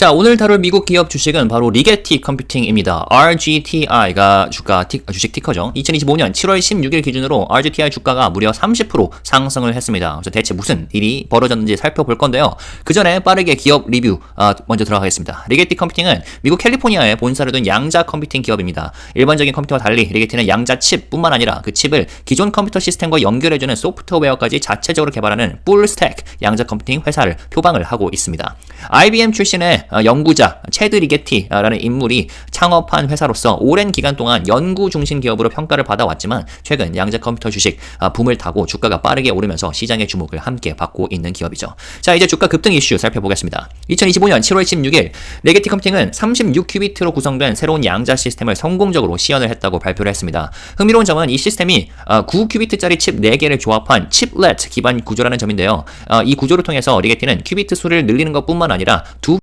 자, 오늘 다룰 미국 기업 주식은 바로 리게티 컴퓨팅입니다. RGTI가 주가 티- 주식 티커죠. 2025년 7월 16일 기준으로 RGTI 주가가 무려 30% 상승을 했습니다. 그래서 대체 무슨 일이 벌어졌는지 살펴볼 건데요. 그 전에 빠르게 기업 리뷰 아, 먼저 들어가겠습니다. 리게티 컴퓨팅은 미국 캘리포니아에 본사를 둔 양자 컴퓨팅 기업입니다. 일반적인 컴퓨터와 달리 리게티는 양자 칩뿐만 아니라 그 칩을 기존 컴퓨터 시스템과 연결해주는 소프트웨어까지 자체적으로 개발하는 풀 스택 양자 컴퓨팅 회사를 표방을 하고 있습니다. IBM 출신의 어, 연구자 체드 리게티라는 인물이 창업한 회사로서 오랜 기간 동안 연구 중심 기업으로 평가를 받아왔지만 최근 양자 컴퓨터 주식 아, 붐을 타고 주가가 빠르게 오르면서 시장의 주목을 함께 받고 있는 기업이죠. 자 이제 주가 급등 이슈 살펴보겠습니다. 2025년 7월 16일 레게티 컴퓨팅은 36큐비트로 구성된 새로운 양자 시스템을 성공적으로 시연을 했다고 발표를 했습니다. 흥미로운 점은 이 시스템이 9큐비트짜리 칩 4개를 조합한 칩렛 기반 구조라는 점인데요. 어, 이 구조를 통해서 리게티는 큐비트 수를 늘리는 것뿐만 아니라 두